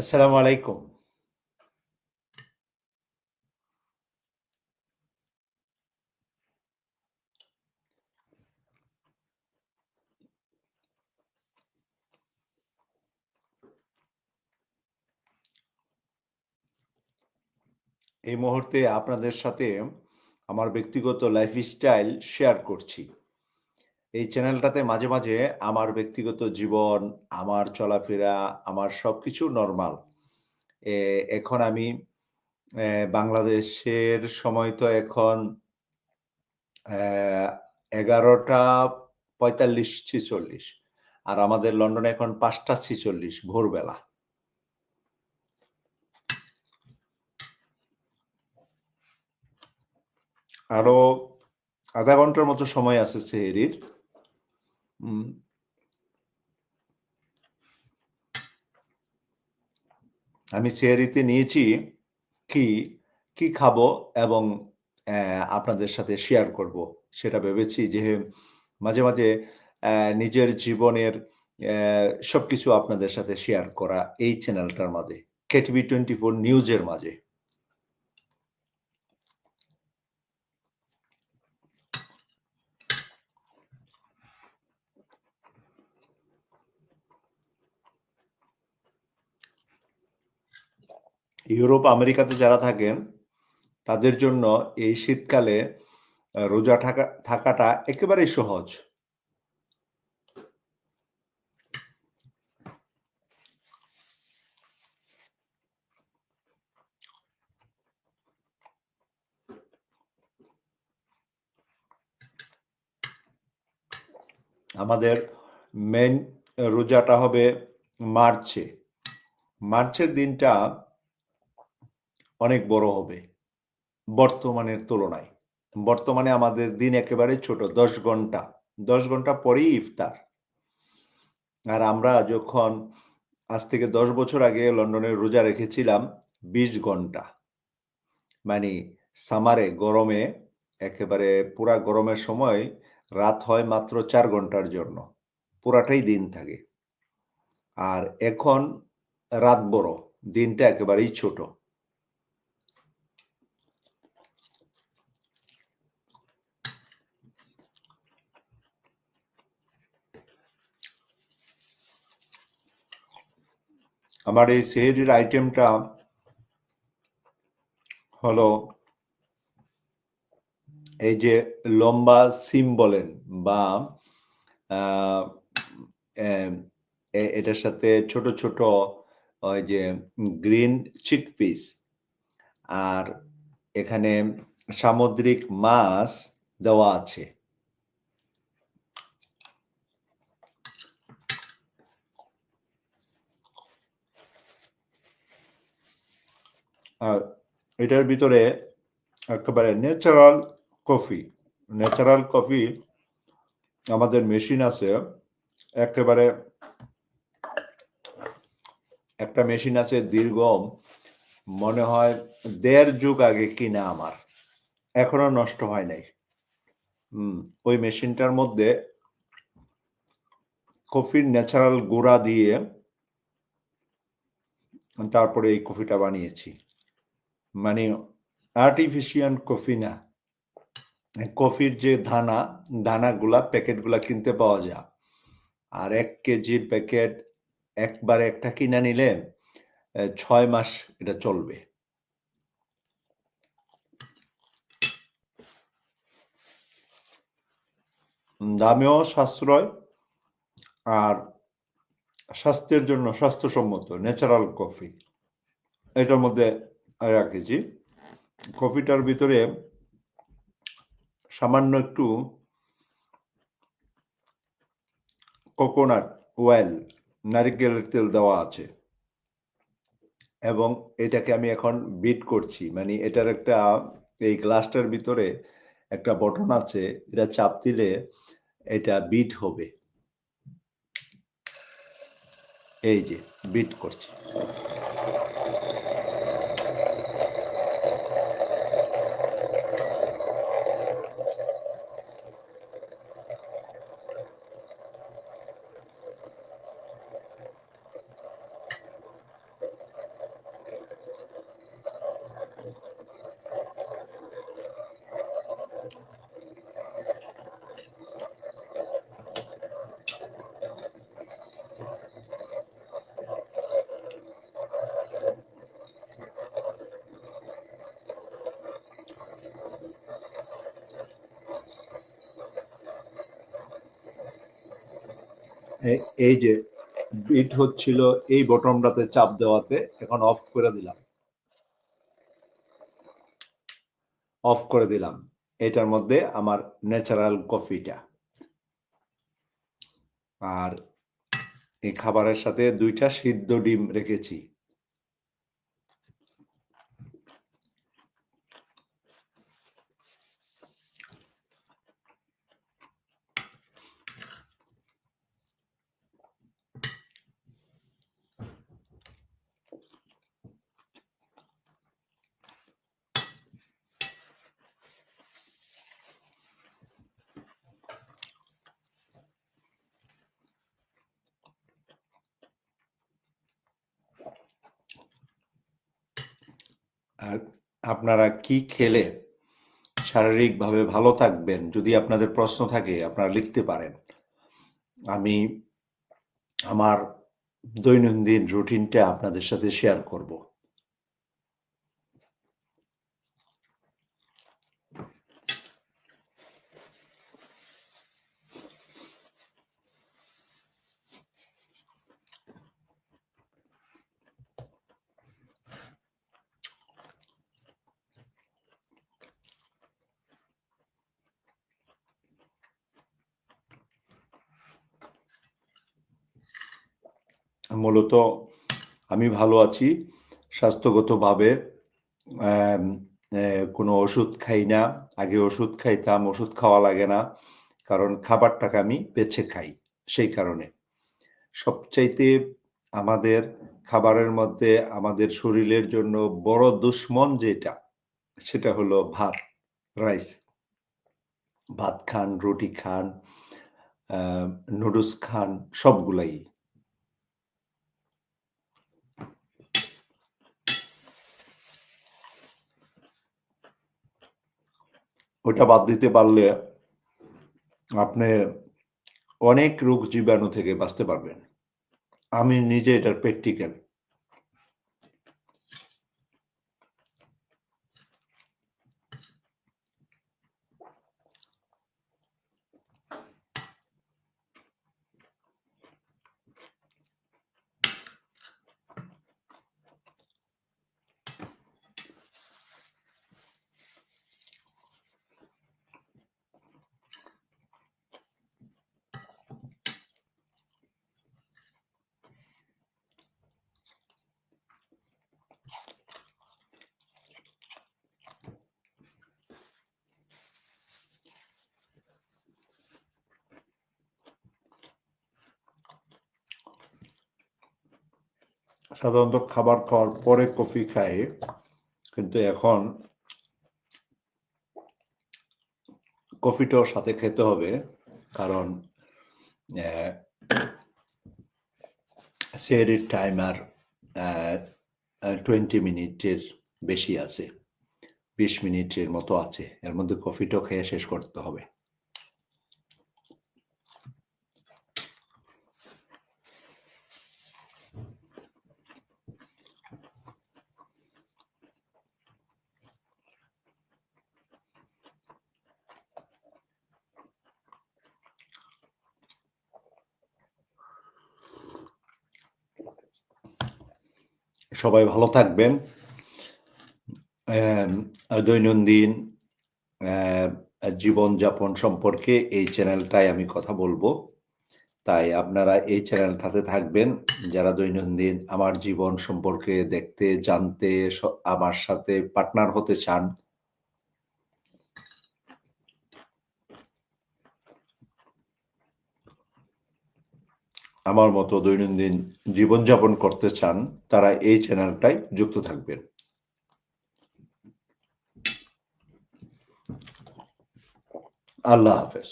আসসালামু আলাইকুম। এই মুহূর্তে আপনাদের সাথে আমার ব্যক্তিগত লাইফস্টাইল শেয়ার করছি। এই চ্যানেলটাতে মাঝে, মাঝে আমার ব্যক্তিগত জীবন, আমার চলাফেরা, আমার সবকিছু নরমাল। এ এখন আমি বাংলাদেশের সময় তো এখন অ্যা ১১টা ৪৫-৪৬ আর আমাদের লন্ডনে এখন ৫টা ৪৬ ভোরবেলা। আরও আধা ঘণ্টার মতো সময় আছে সেহরির। উম আমি সেহরিতে নিয়েছি কি, কি খাব এবং আপনাদের সাথে শেয়ার করব। সেটা ভেবেছি যে মাঝে, মাঝে নিজের জীবনের সবকিছু আপনাদের সাথে শেয়ার করা এই চ্যানেলটার মাঝে। কেটিভি 24 নিউজের মাঝে। ইউরোপ, আমেরিকাতে যারা থাকেন তাদের জন্য এই শীতকালে রোজা থাকা থাকাটা একেবারেই সহজ। আমাদের মেন রোজাটা হবে মার্চে। মার্চের দিনটা অনেক বড় হবে বর্তমানের তুলনায়। বর্তমানে আমাদের দিন একেবারে ছোট ১০ ঘণ্টা। ১০ ঘণ্টা পরেই ইফতার। আর আমরা যখন আজ থেকে ১০ বছর আগে লন্ডনে রোজা রেখেছিলাম ২০ ঘণ্টা। মানে সামারে গরমে একেবারে পুরা গরমের সময় রাত হয় মাত্র চার ঘণ্টার জন্য। পুরাটাই দিন থাকে। আর এখন রাত বড়, দিনটা একেবারেই ছোট। আমার এই সেহরির আইটেমটা হলো এই যে লম্বা সিম বলেন বা এটার সাথে ছোট, ছোট ওই যে গ্রিন চিকপিস আর এখানে সামুদ্রিক মাছ দেওয়া আছে। এটার ভিতরে একেবারে ন্যাচারাল কফি। ন্যাচারাল কফি আমাদের মেশিন আছে। একেবারে একটা মেশিন আছে দীর্ঘ মনে হয় দেড় যুগ আগে কিনা আমার। এখনও নষ্ট হয় নাই। হুম, ওই মেশিনটার মধ্যে কফির ন্যাচারাল গুঁড়া দিয়ে তারপরে এই কফিটা বানিয়েছি। মানে আর্টিফিশিয়াল কফি না। কফির যে দানা, দানাগুলা প্যাকেটগুলা কিনতে পাওয়া যায়। আর এক কেজির প্যাকেট একবারে একটা কিনা নিলে ছয় মাস এটা চলবে। দামেও সাশ্রয়। আর স্বাস্থ্যের জন্য স্বাস্থ্যসম্মত ন্যাচারাল কফি। এটার মধ্যে রেখেছি। কফিটার ভিতরে সামান্য একটু কোকোনাট অয়েল, নারিকেলের তেল দেওয়া আছে। এবং এটাকে আমি এখন বিট করছি। মানে এটার একটা এই গ্লাসটার ভিতরে একটা বটন আছে। এটা চাপ দিলে এটা বিট হবে। এই যে বিট করছি। এই যে বিট হচ্ছিল এই বটনটাতে চাপ দেওয়াতে এখন অফ করে দিলাম। অফ করে দিলাম। এটার মধ্যে আমার ন্যাচারাল কফিটা আর এই খাবারের সাথে দুইটা সিদ্ধ ডিম রেখেছি। আর আপনারা কি খেলে শারীরিকভাবে ভালো থাকবেন যদি আপনাদের প্রশ্ন থাকে, আপনারা লিখতে পারেন। আমি আমার দৈনন্দিন রুটিনটা আপনাদের সাথে শেয়ার করব। মূলত আমি ভালো আছি, স্বাস্থ্যগতভাবে কোনো ওষুধ খাই না, আগে ওষুধ খাইতাম, ওষুধ খাওয়া লাগে না, কারণ খাবারটাকে আমি বেছে খাই সেই কারণে। সবচাইতে আমাদের খাবারের মধ্যে আমাদের শরীরের জন্য বড় দুশ্মন যেটা, সেটা হলো ভাত, রাইস। ভাত খান, রুটি খান নুডলস খান, সবগুলাই ওটা বাদ দিতে পারলে আপনি অনেক রোগ জীবাণু থেকে বাঁচতে পারবেন। আমি নিজে এটার প্র্যাকটিক্যাল সাধারণত খাবার খাওয়ার পরে কফি খাই, কিন্তু এখন কফিটাও সাথে খেতে হবে, কারণ সেহরির টাইম আর টোয়েন্টি মিনিটের বেশি আছে, বিশ মিনিটের মতো আছে, এর মধ্যে কফিটাও খেয়ে শেষ করতে হবে। সবাই ভালো থাকবেন। দৈনন্দিন জীবনযাপন সম্পর্কে এই চ্যানেলটাই আমি কথা বলব। তাই আপনারা এই চ্যানেলটাতে থাকবেন। যারা দৈনন্দিন আমার জীবন সম্পর্কে দেখতে, জানতে আমার সাথে পার্টনার হতে চান আমার মতো দৈনন্দিন জীবনযাপন করতে চান তারা এই চ্যানেলটায় যুক্ত থাকবেন। আল্লাহ হাফেজ।